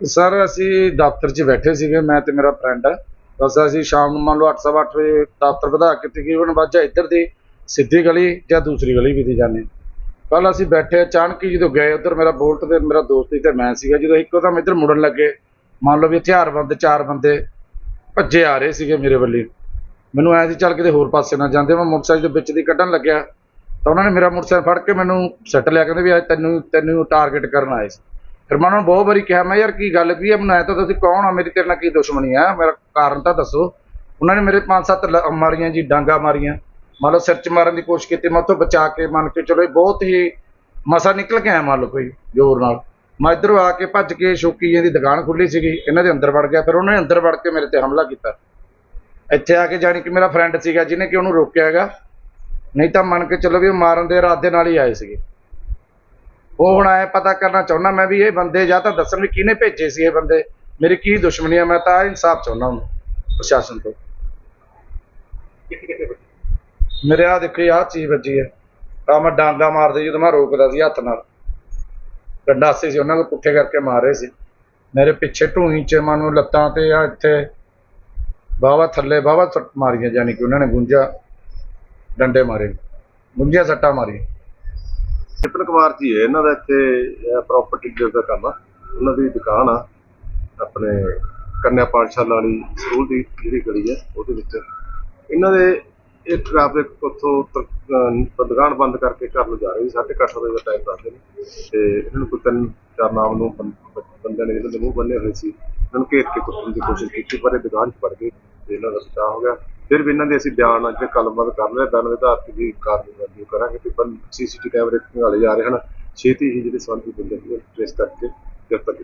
Sir, ਅਸੀਂ ਦਫ਼ਤਰ 'ਚ ਬੈਠੇ ਸੀਗੇ, ਮੈਂ ਤੇ ਮੇਰਾ ਫਰੈਂਡ ਬਸ ਅਸੀਂ ਸ਼ਾਮ ਨੂੰ ਮੰਨ ਲਓ 8:30 ਵਜੇ ਦਫ਼ਤਰ ਵਧਾ ਕੇ ਤਕਰੀਬਨ ਵਾਜਾ ਇੱਧਰ ਦੀ ਸਿੱਧੀ ਗਲੀ ਜਾਂ ਦੂਸਰੀ ਗਲੀ ਵੀ ਦੀ ਜਾਂਦੇ। ਕੱਲ ਅਸੀਂ ਬੈਠੇ, ਅਚਾਨਕ ਹੀ ਜਦੋਂ ਗਏ ਉੱਧਰ ਮੇਰਾ ਬੋਲਟ ਤੇ ਮੇਰਾ ਦੋਸਤ ਹੀ ਤੇ ਮੈਂ ਸੀਗਾ, ਜਦੋਂ ਇੱਕੋ ਦਮ ਇੱਧਰ ਮੁੜਨ ਲੱਗੇ, ਮੰਨ ਲਓ ਵੀ ਹਥਿਆਰਬੰਦ ਚਾਰ ਬੰਦੇ ਭੱਜੇ ਆ ਰਹੇ ਸੀਗੇ ਮੇਰੇ ਵੱਲੇ। ਮੈਨੂੰ ਐਂ ਸੀ, ਚੱਲ ਕਿਤੇ ਹੋਰ ਪਾਸੇ ਨਾ ਜਾਂਦੇ, ਮੈਂ ਮੋਟਰਸਾਈਕਲ ਦੇ ਵਿੱਚ ਦੀ ਕੱਢਣ ਲੱਗਿਆ, ਤਾਂ ਉਹਨਾਂ ਨੇ ਮੇਰਾ ਮੋਟਰਸਾਈਕਲ ਫੜ ਕੇ ਮੈਨੂੰ ਸੱਟ ਲਿਆ, ਕਹਿੰਦੇ ਵੀ ਅੱਜ ਤੈਨੂੰ ਤੈਨੂੰ ਟਾਰਗੇਟ ਕਰਨ ਆਏ ਸੀ। ਫਿਰ ਮੈਂ ਉਹਨਾਂ ਨੂੰ ਬਹੁਤ ਵਾਰੀ ਕਿਹਾ, ਮੈਂ ਯਾਰ ਕੀ ਗੱਲ ਕੀ ਹੈ ਮੈਨੂੰ ਐਂ ਤਾਂ ਤੁਸੀਂ ਕੌਣ ਆ? ਮੇਰੀ ਤੇਰੇ ਨਾਲ ਕੀ ਦੁਸ਼ਮਣੀ ਆ? ਮੇਰਾ ਕਾਰਨ ਤਾਂ ਦੱਸੋ। ਉਹਨਾਂ ਨੇ ਮੇਰੇ ਪੰਜ ਸੱਤ ਲ- ਮਾਰੀਆਂ ਜੀ, ਡਾਂਗਾ ਮਾਰੀਆਂ। ਮੰਨ ਲਓ ਸਿਰ 'ਚ ਮਾਰਨ ਦੀ ਕੋਸ਼ਿਸ਼ ਕੀਤੀ, ਮੈਂ ਉੱਥੋਂ ਬਚਾ ਕੇ ਮੰਨ ਕੇ ਚਲੋ ਇਹ ਬਹੁਤ ਹੀ ਮਸਾ ਨਿਕਲ ਕੇ ਆਇਆ ਮੰਨ ਲਓ ਕੋਈ ਜ਼ੋਰ ਨਾਲ। ਮੈਂ ਇੱਧਰੋਂ ਆ ਕੇ ਭੱਜ ਕੇ ਸ਼ੌਕੀਆਂ ਦੀ ਦੁਕਾਨ ਖੁੱਲੀ ਸੀਗੀ, ਇਹਨਾਂ ਦੇ ਅੰਦਰ ਵੜ ਗਿਆ। ਫਿਰ ਉਹਨਾਂ ਨੇ ਅੰਦਰ ਵੜ ਕੇ ਮੇਰੇ ਤੇ ਹਮਲਾ ਕੀਤਾ। ਇੱਥੇ ਆ ਕੇ ਜਾਣੀ ਕਿ ਮੇਰਾ ਫਰੈਂਡ ਸੀਗਾ, ਜਿਹਨੇ ਕਿ ਉਹਨੂੰ ਰੋਕਿਆ ਹੈਗਾ। ਨਹੀਂ ਤਾਂ ਮੰਨ ਕੇ ਚੱਲੋ ਵੀ ਉਹ ਮਾਰਨ ਦੇ ਇਰਾਦੇ ਨਾਲ ਹੀ ਆਏ ਸੀਗੇ। ਉਹ ਹੁਣ ਐ ਪਤਾ ਕਰਨਾ ਚਾਹੁੰਦਾ ਮੈਂ ਵੀ ਇਹ ਬੰਦੇ ਜਾਂ ਤਾਂ ਦੱਸਣ ਵੀ ਕਿਹਨੇ ਭੇਜੇ ਸੀ ਇਹ ਬੰਦੇ। ਮੇਰੀ ਕੀ ਦੁਸ਼ਮਣੀ ਆ, ਮੈਂ ਤਾਂ ਇਨਸਾਫ ਚਾਹੁੰਦਾ ਹਾਂ ਪ੍ਰਸ਼ਾਸਨ ਤੋਂ। ਮੇਰੇ ਆ ਦੇਖੋ ਆਹ ਚੀਜ਼ ਵੱਜੀ ਹੈ। ਆ ਮੈਂ ਡਾਂਗਾ ਮਾਰਦੇ ਜਦੋਂ ਮੈਂ ਰੋਕਦਾ ਸੀ ਹੱਥ ਨਾਲ। ਗੰਡਾਸੇ ਸੀ, ਉਹਨਾਂ ਨੂੰ ਪੁੱਠੇ ਕਰਕੇ ਮਾਰ ਰਹੇ ਸੀ। ਮੇਰੇ ਪਿੱਛੇ ਢੂਹੀ ਚ ਮੈਨੂੰ ਲੱਤਾਂ ਤੇ ਆ ਇੱਥੇ ਬਾਵਾ ਥੱਲੇ ਬਾਵਾ ਮਾਰੀਆਂ ਜਾਨੀ ਕਿ ਉਹਨਾਂ ਨੇ ਗੁੰਜਾ ਡੰਡੇ ਮਾਰੇ ਗੁੰਜਾ ਸੱਟਾਂ ਮਾਰੀਆਂ। ਵਿਪਨ ਕੁਮਾਰ ਜੀ ਹੈ ਇਹਨਾਂ ਦਾ ਇੱਥੇ ਪ੍ਰਾਪਰਟੀ ਡੀਲਰ ਦਾ ਕੰਮ ਆ। ਉਹਨਾਂ ਦੀ ਦੁਕਾਨ ਆ, ਆਪਣੇ ਕੰਨਿਆ ਪਾਠਸ਼ਾਲਾ ਵਾਲੀ ਸਕੂਲ ਦੀ ਜਿਹੜੀ ਗਲੀ ਹੈ ਉਹਦੇ ਵਿੱਚ। ਇਹਨਾਂ ਦੇ ਇਹ ਟ੍ਰੈਫਿਕ ਉੱਥੋਂ ਤ- ਦੁਕਾਨ ਬੰਦ ਕਰਕੇ ਘਰ ਨੂੰ ਜਾ ਰਹੇ ਸੀ, ਸਾਢੇ ਕੁ ਅੱਠ ਵਜੇ ਦਾ ਟਾਈਮ ਦੱਸਦੇ ਨੇ। ਤੇ ਇਹਨਾਂ ਨੂੰ ਕੋਈ ਤਿੰਨ, ਚਾਰ ਨਾਮ ਨੂੰ ਬੰ- ਬੰਦਿਆਂ ਨੇ ਇਹਨਾਂ ਦੇ ਮੂੰਹ ਬੰਨੇ ਹੋਏ ਸੀ। ਇਹਨਾਂ ਨੂੰ ਘੇਰ ਕੇ ਕੁੱਟਣ ਦੀ ਕੋਸ਼ਿਸ਼ ਕੀਤੀ, ਪਰ ਇਹ ਦੁਕਾਨ 'ਚ ਵੜ ਗਏ। ਤੇ ਇਹਨਾਂ ਦਾ ਬਚਾਅ ਹੋ ਗਿਆ। ਫਿਰ ਵੀ ਇਹਨਾਂ ਦੇ ਅਸੀਂ ਬਿਆਨ ਅੱਜ ਕਲਮਬੰਦ ਕਰ ਲਿਆ ਬਿਆਨ ਦੇ ਆਧਾਰ ਤੇ ਵੀ ਕਾਰਵਾਈ ਕਰਾਂਗੇ ਤੇ ਬੰਦ ਸੀਸੀਟੀ ਕੈਮਰੇ ਵਾਲੇ ਜਾ ਰਹੇ ਹਨ। ਛੇਤੀ ਹੀ ਜਿਹੜੇ ਸੰਬੰਧਿਤ ਬੰਦੇ ਨੂੰ ਟ੍ਰੇਸ ਕਰਕੇ ਗ੍ਰਿਫਤਾਰ ਕੀਤਾ